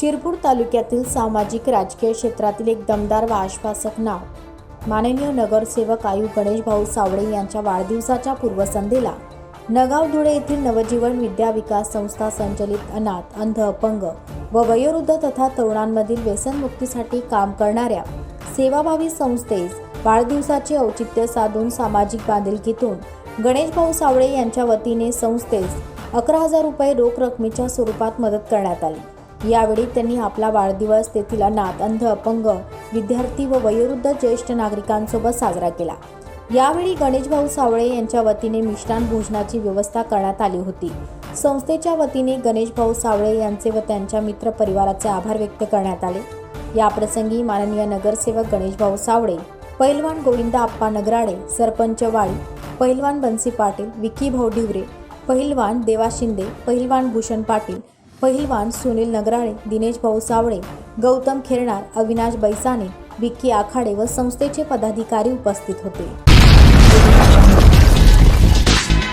शिरपूर तालुक्यातील सामाजिक राजकीय क्षेत्रातील एक दमदार व आश्वासक नाव. माननीय नगरसेवक आयु गणेशभाऊ सावळे यांच्या वाढदिवसाच्या पूर्वसंध्येला नगाव धुळे येथील नवजीवन विद्या विकास संस्था संचलित अनाथ अंध अपंग व वयोवृद्ध तथा तरुणांमधील व्यसनमुक्तीसाठी काम करणाऱ्या सेवाभावी संस्थेस वाढदिवसाचे औचित्य साधून सामाजिक बांधिलकीतून गणेशभाऊ सावळे यांच्या वतीने संस्थेस अकरा हजार रुपये रोख रकमेच्या स्वरूपात मदत करण्यात आली. यावेळी त्यांनी आपला वाढदिवस तेथील अनाथ अंध अपंग विद्यार्थी व वयोवृद्ध ज्येष्ठ नागरिकांसोबत साजरा केला. यावेळी गणेशभाऊ सावळे यांच्या वतीने मिष्टान भोजनाची व्यवस्था करण्यात आली होती. संस्थेच्या वतीने गणेशभाऊ सावळे यांचे व त्यांच्या मित्र परिवाराचे आभार व्यक्त करण्यात आले. या प्रसंगी माननीय नगरसेवक गणेशभाऊ सावळे पैलवान गोविंदा आप्पा नगराडे सरपंच वाळी पैलवान बन्सी पाटील विकी भाऊ ढिवरे पहिलवान देवा शिंदे पहिलवान भूषण पाटील पहिलवान सुनील नगराळे दिनेश भाऊ सावळे गौतम खेरणार अविनाश बैसाने विक्की आखाडे व संस्थेचे पदाधिकारी उपस्थित होते.